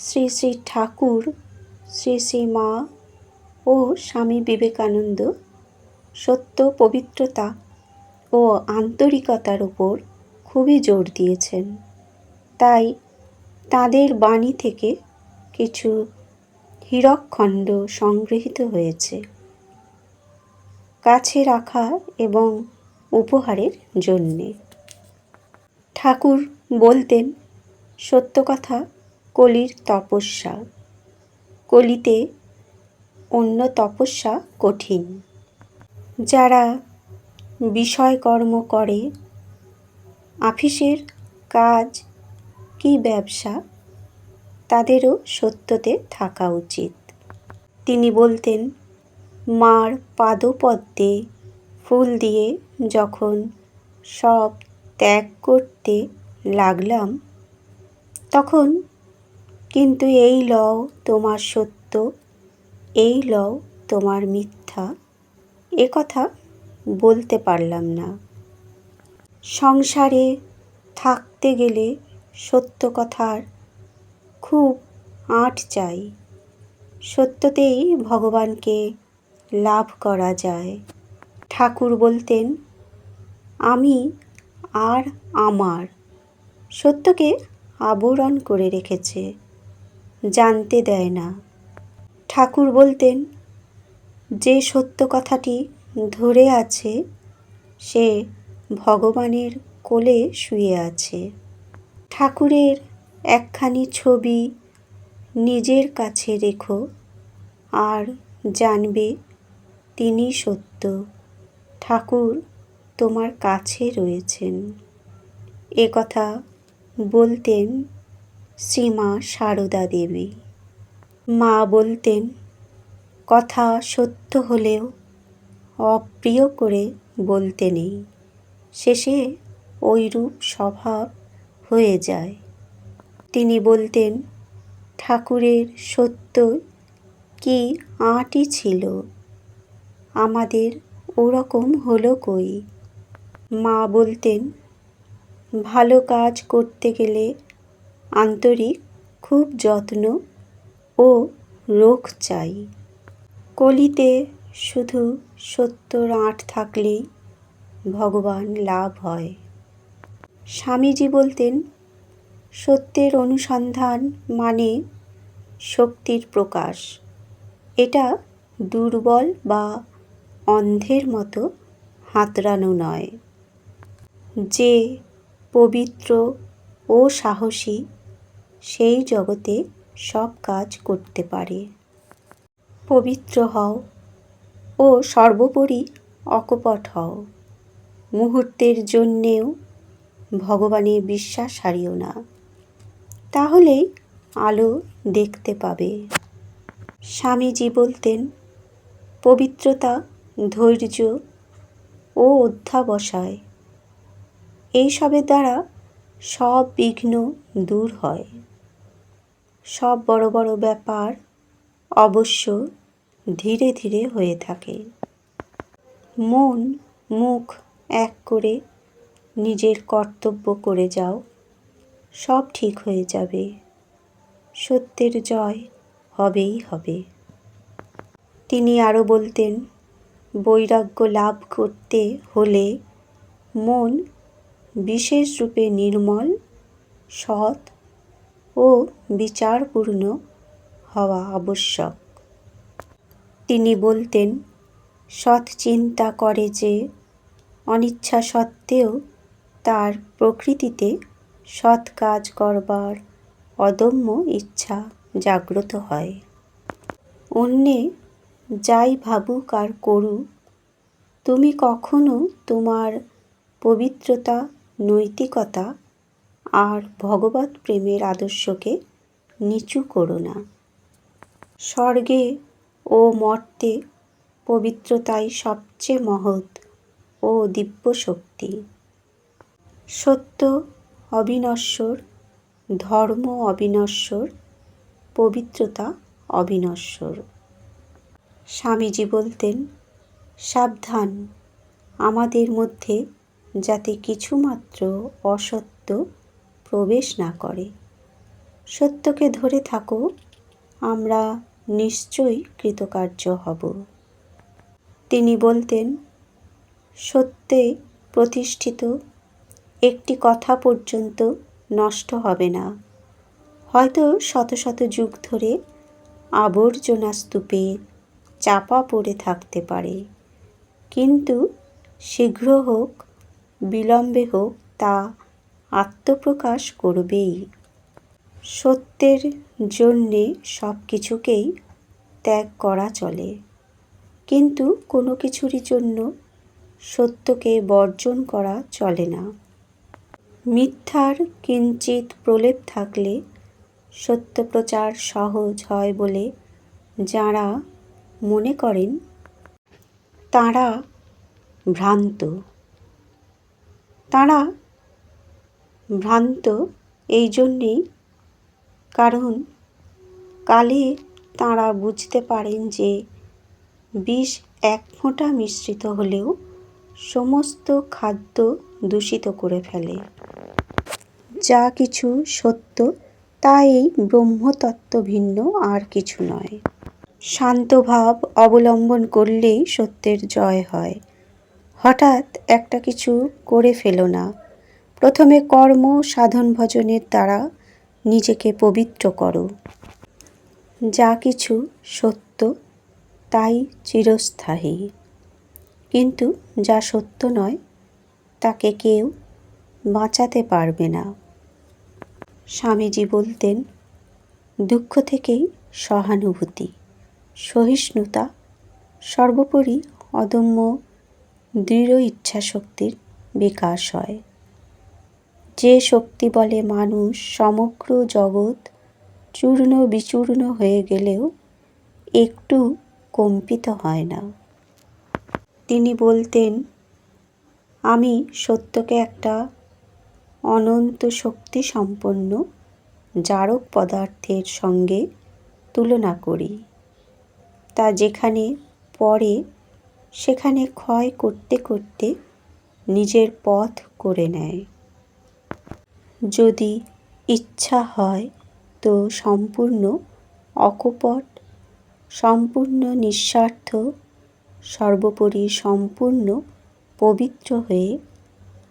শ্রী শ্রী ঠাকুর, শ্রী শ্রী মা ও স্বামী বিবেকানন্দ সত্য পবিত্রতা ও আন্তরিকতার উপর খুবই জোর দিয়েছেন। তাই তাদের বাণী থেকে কিছু হীরকখণ্ড সংগৃহীত হয়েছে। কাছে রাখা এবং উপহারের জন্যে। ঠাকুর বলতেন, সত্য কথা কলির তপস্যা। কলিতে অন্য তপস্যা কঠিন। যারা বিষয়কর্ম করে, আফিসের কাজ কি ব্যবসা? তাদেরও সত্যতে থাকা উচিত। তিনি বলতেন, মার পাদপদ্মে ফুল দিয়ে যখন সব ত্যাগ করতে লাগলাম, তখন কিন্তু এই লও তোমার সত্য, এই লও তোমার মিথ্যা। এ কথা বলতে পারলাম না। সংসারে থাকতে গেলে সত্য কথার খুব আঁট চাই। সত্যতেই ভগবানকে লাভ করা যায়। ঠাকুর বলতেন, আমি আর আমার সত্যকে আবরণ করে রেখেছে। জানতে দেয় না। ঠাকুর বলতেন, যে সত্য কথাটি ধরে আছে, সে ভগবানের কোলে শুয়ে আছে। ঠাকুরের একখানি ছবি নিজের কাছে রেখো, আর জানবে তিনি সত্য। ঠাকুর তোমার কাছে রয়েছেন। এ কথা বলতেন শ্রীমা সারদা দেবী। মা বলতেন, কথা সত্য হলেও অপ্রিয় করে বলতে নেই। শেষে ওইরূপ স্বভাব হয়ে যায়। তিনি বলতেন, ঠাকুরের সত্য কি আঁটই ছিল? আমাদের ওরকম হলো কই? মা বলতেন, ভালো কাজ করতে গেলে আন্তরিক, খুব যত্ন ও রোখ চাই। কলিতে শুধু সত্যর আঁট থাকলেই ভগবান লাভ হয়। স্বামীজি বলতেন, সত্যের অনুসন্ধান মানে শক্তির প্রকাশ। এটা দুর্বল বা অন্ধের মতো হাতড়ানো নয়। যে পবিত্র ও সাহসী সেই জগতে সব কাজ করতে পারে। পবিত্র হও ও সর্বোপরি অকপট হও। মুহূর্তের জন্যেও ভগবানে বিশ্বাস হারিও না। তাহলেই আলো দেখতে পাবে। স্বামীজি বলতেন, পবিত্রতা, ধৈর্য ও অধ্যাবসায়, এইসবের দ্বারা সব বিঘ্ন দূর হয়। সব বড় বড় ব্যাপার অবশ্য ধীরে ধীরে হয়ে থাকে। মন, মুখ এক করে নিজের কর্তব্য করে যাও, সব ঠিক হয়ে যাবে। সত্যের জয় হবেই হবে। তিনি আরও বলতেন, বৈরাগ্য লাভ করতে হলে মন বিশেষ রূপে নির্মল, সৎ ও বিচারপূর্ণ হওয়া আবশ্যক। তিনি বলতেন, সৎ চিন্তা করে যে, অনিচ্ছা সত্ত্বেও তার প্রকৃতিতে সৎ কাজ করবার অদম্য ইচ্ছা জাগ্রত হয়। অন্যে, যাই ভাবুক আর করুক, তুমি কখনো তোমার পবিত্রতা, নৈতিকতা আর ভগবত প্রেমের আদর্শকে নিচু করো না। স্বর্গে ও মর্তে পবিত্রতাই সবচেয়ে মহৎ ও দিব্য শক্তি। সত্য অবিনশ্বর, ধর্ম অবিনশ্বর, পবিত্রতা অবিনশ্বর। স্বামীজি বলতেন, সাবধান, আমাদের মধ্যে যাতে কিছুমাত্র অসত্য প্রবেশ না করে। সত্যকে ধরে থাকো, আমরা নিশ্চয়ই কৃতকার্য হব। তিনি বলতেন, সত্যে প্রতিষ্ঠিত, একটি কথা পর্যন্ত নষ্ট হবে না। হয়তো শত শত যুগ ধরে আবর্জনা স্তূপে চাপা পড়ে থাকতে পারে। কিন্তু শীঘ্র হোক, বিলম্বে হোক, তা আত্মপ্রকাশ করবেই। সত্যের জন্যে সব কিছুকেই ত্যাগ করা চলে। কিন্তু কোনো কিছুরই জন্য সত্যকে বর্জন করা চলে না। মিথ্যার কিঞ্চিত প্রলেপ থাকলে সত্য প্রচার সহজ হয় বলে যাঁরা মনে করেন, তাঁরা ভ্রান্ত। তাঁরা ভ্রান্ত। এই জন্যেই কারণ কালে তাঁরা বুঝতে পারেন যে বিষ এক ফোঁটা মিশ্রিত হলেও সমস্ত খাদ্য দূষিত করে ফেলে। যা কিছু সত্য তা এই ব্রহ্মতত্ত্ব ভিন্ন আর কিছু নয়। শান্ত ভাব অবলম্বন করলেই সত্যের জয় হয়। হঠাৎ একটা কিছু করে ফেলো না। প্রথমে কর্ম, সাধন ভজনের দ্বারা নিজেকে পবিত্র করো। যা কিছু সত্য, তাই চিরস্থায়ী। কিন্তু যা সত্য নয়, তাকে কেউ বাঁচাতে পারবে না। স্বামীজি বলতেন, দুঃখ থেকেই সহানুভূতি, সহিষ্ণুতা সর্বোপরি অদম্য দৃঢ় ইচ্ছাশক্তির বিকাশ হয়। যে শক্তি বলে মানুষ সমগ্র জগৎ চূর্ণ বিচূর্ণ হয়ে গেলেও একটু কম্পিত হয় না। তিনি বলতেন, আমি সত্যকে একটা অনন্ত শক্তি সম্পন্ন জারক পদার্থের সঙ্গে তুলনা করি। তা যেখানে পড়ে, সেখানে ক্ষয় করতে করতে নিজের পথ করে নেয়। যদি ইচ্ছা হয় তো সম্পূর্ণ অকপট, সম্পূর্ণ নিঃস্বার্থ, সর্বোপরি সম্পূর্ণ পবিত্র হয়ে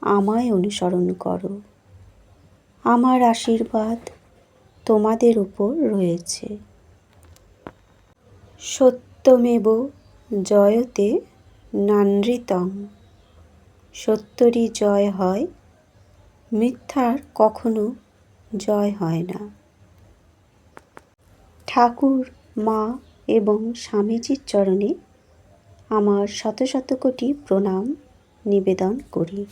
আমায় অনুসরণ করো। আমার আশীর্বাদ তোমাদের উপর রয়েছে। সত্যমেব জয়তে নানৃতং সত্যরই জয় হয় মিথ্যার কখনো জয় হয় না। ঠাকুর, মা এবং স্বামীজির চরণে আমার শত শত কোটি প্রণাম, নিবেদন করি।